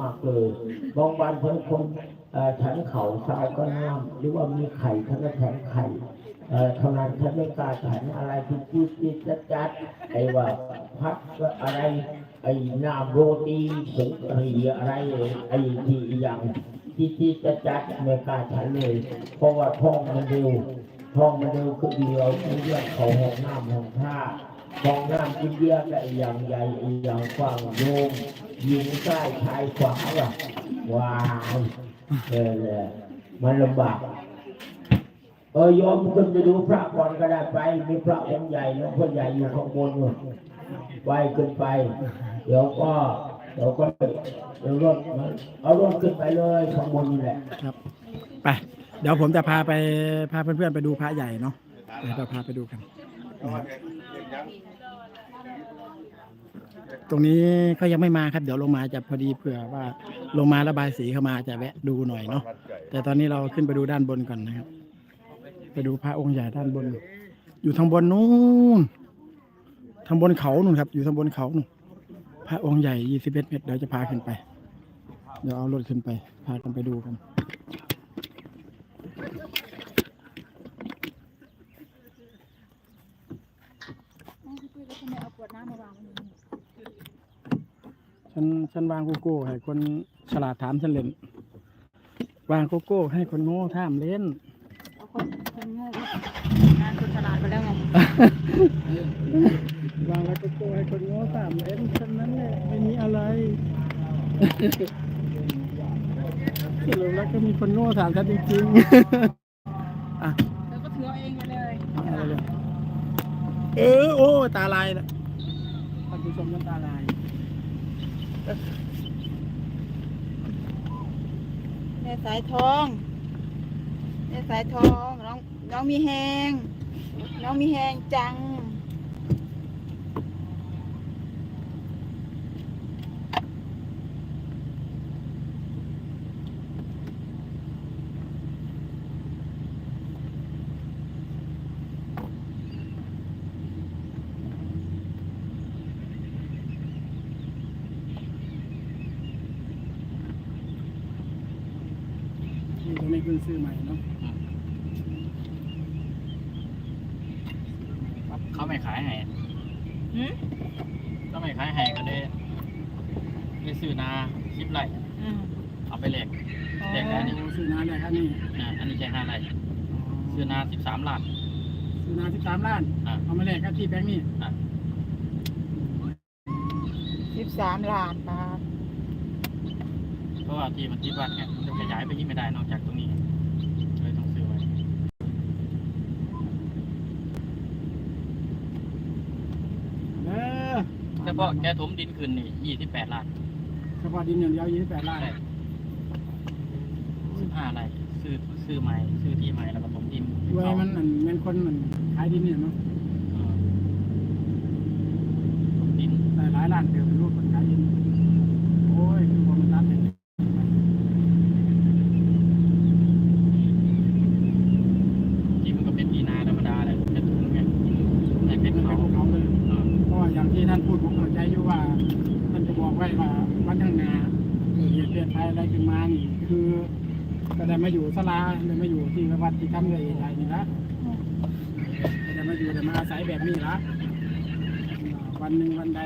มากเลยบางวันเพิ่งคนเอ่อฉันเข่าทรายก็น้ำหรือว่ามีไข่ท่านก็แถมไข่เท่านั้นฉันไม่กล้าฉันอะไรที่จี๊ดจี๊ดจัดจัดไอ้ว่าพัดก็อะไร ไอ้น้ำโรตีผงกะหรี่อะไรไอ้ที่อย่างที่ที่จัดจัดไม่กล้าฉันเลย เพราะว่าท้องมันเร็วท้องมันเร็วคือเดียวไม่เรียกเขาห้องน้ำห้องท่า ห้องน้ำอินเดียก็อีกอย่างใหญ่อีกย่างกว้างโยมหญิงใต้ชายขวาว่ะว้าวเออเลยมันลำบากเออโยมขึ้นไปดูพระก่อนก็ได้ไป มีพระองค์ใหญ่หลวงพ่อใหญ่อยู่ข้างบนนู่นไปขึ้นไป เดี๋ยวก็เดี๋ยวก็เอารถเอารถขึ้นไปเลยข้างบนนี่แหละครับไปเดี๋ยวผมจะพาไปพาเพื่อนๆไปดูพระใหญ่เนาะเดี๋ยวเราพาไปดูกันนะครับ ตรงนี้ก็ยังไม่มาครับ เดี๋ยวลงมาจะพอดีเผื่อว่าลงมาระบายสีเข้ามาจะแวะดูหน่อยเนาะแต่ตอนนี้เราขึ้นไปดูด้านบนก่อนนะครับ ไปดูพระองค์ใหญ่ด้านบน อยู่ทางบนนู้นทางบนเขานู่นครับ อยู่ทางบนเขานู่นพระองค์ใหญ่ยี่สิบเอ็ดเมตรเดี๋ยวจะพาขึ้นไป เดี๋ยวเอารถขึ้นไป พากันไปดูกันทำไมเอาขวดน้ำมาวางไว้ นี่ฉันฉันวางโกโก้ให้คนฉลาดถามฉันเล่น วางโกโก้ให้คนโง่ถามเล่นเอาคนคนโง่ก็งานคนฉลาดไปแล้วไงวางไว้โกโก้ให้คนโง่ถามเล่นแค่นั้นแหละไม่มีอะไรสรุปแล้วก็มีคนโง่ถามฉันจริงๆอะแล้วก็ถือเอาเองไปเลยเอาเลยเออโอ้ตาลายนะท่านผู้ชมน้ำตาลาย แม่สายทองแม่สายทองน้องน้องมีแหงน้องมีแหงจัง นี่ตรงนี้เพิ่งซื้อใหม่เนาะเขาไม่ขายให้หืมก็ไม่ขายให้ก็เลยเลยซื้อนาสิบไร่อืมเอาไปแลกอ๋อแลกได้นี่โอ้ซื้อนาได้ครับนี่อ่าอันนี้ใช่ห้าไร่ซื้อนาสิบสามล้าน ซื้อนาสิบสามล้าน อ่าเอามาแลกกับที่แบงค์นี่อ่าสิบสามล้านบาท เพราะว่าที่มันที่วัดเนี่ยมันจะขยายไปยิ่งไม่ได้นอกจากตรงนี้เลยต้องซื้อไว้เออเฉพาะแกถมดินคืนนี่ยี่สิบแปดล้านเฉพาะดินอย่างเดียวยี่สิบแปดล้านใช่สิบห้าไร่ซื้อซื้อใหม่ซื้อที่ใหม่แล้วก็ถมดินรวยมันมันเป็นคนมันขายดินเนี่ยเนาะเออถมดินแต่หลายล้านเดียวเป็นรูปคนขายดิน โอ้ยคือผมมันรับเลย ที่มันก็เป็นที่นาธรรมดาเลยเป็นถุงไงให้เป็น มัน เขา เป็นของเขาเลย เออ เพราะว่าอย่างที่ท่านพูดผมเข้าใจอยู่ว่าท่านจะบอกไว้ว่าวันข้างหน้า เกิดเหตุเปลี่ยนแปลงอะไรขึ้นมานี่คือก็ได้มาอยู่สลาได้มาอยู่ที่วัดที่ทำเลยใหญ่นี่ละก็ได้มาอยู่ได้มาอาศัยแบบนี้ละวันหนึ่งวันใด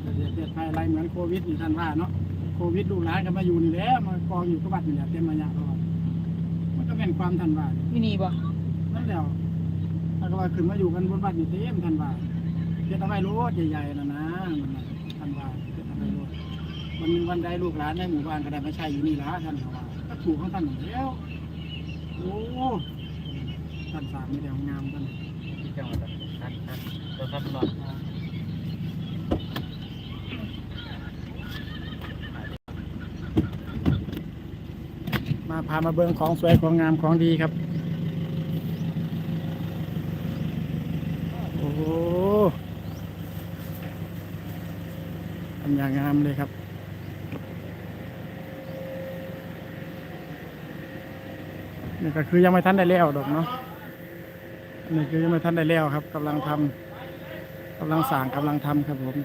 เกิดเหตุเปลี่ยนแปลงอะไรเหมือนโควิดนี่ท่านว่าเนาะโควิดลูกหลานก็มาอยู่นี่แหล้วมากองอยู่กับวัดนี่แหละเต็มระยะตลอดมันก็เป็นความท่านว่าอยู่นี่บ่นั่นแหละถ้าก็ว่าขึ้นมาอยู่กันบนวัดนี่เต็มท่านว่าเฮ็ดเอาไว้รถใหญ่ๆนะนะมันน่ะท่านว่า วันหนึ่งวันใดลูกหลานในหมู่บ้านก็ได้มาใช้อยู่นี่ละท่านว่าก็ถูกของท่านหมดแล้ว โอ้ท่านสามไม่ได้งามท่านที่จังหวัดทันทันตัวทันหลอดมาพามาเบิ่งของสวยของงามของดีครับ โอ้ทำอย่างงามเลยครับ นี่ก็คือยังไม่ทันได้แล้วดอกเนาะนี่คือยังไม่ทันได้แล้วครับกำลังทำกำลังสางกำลังทำครับผม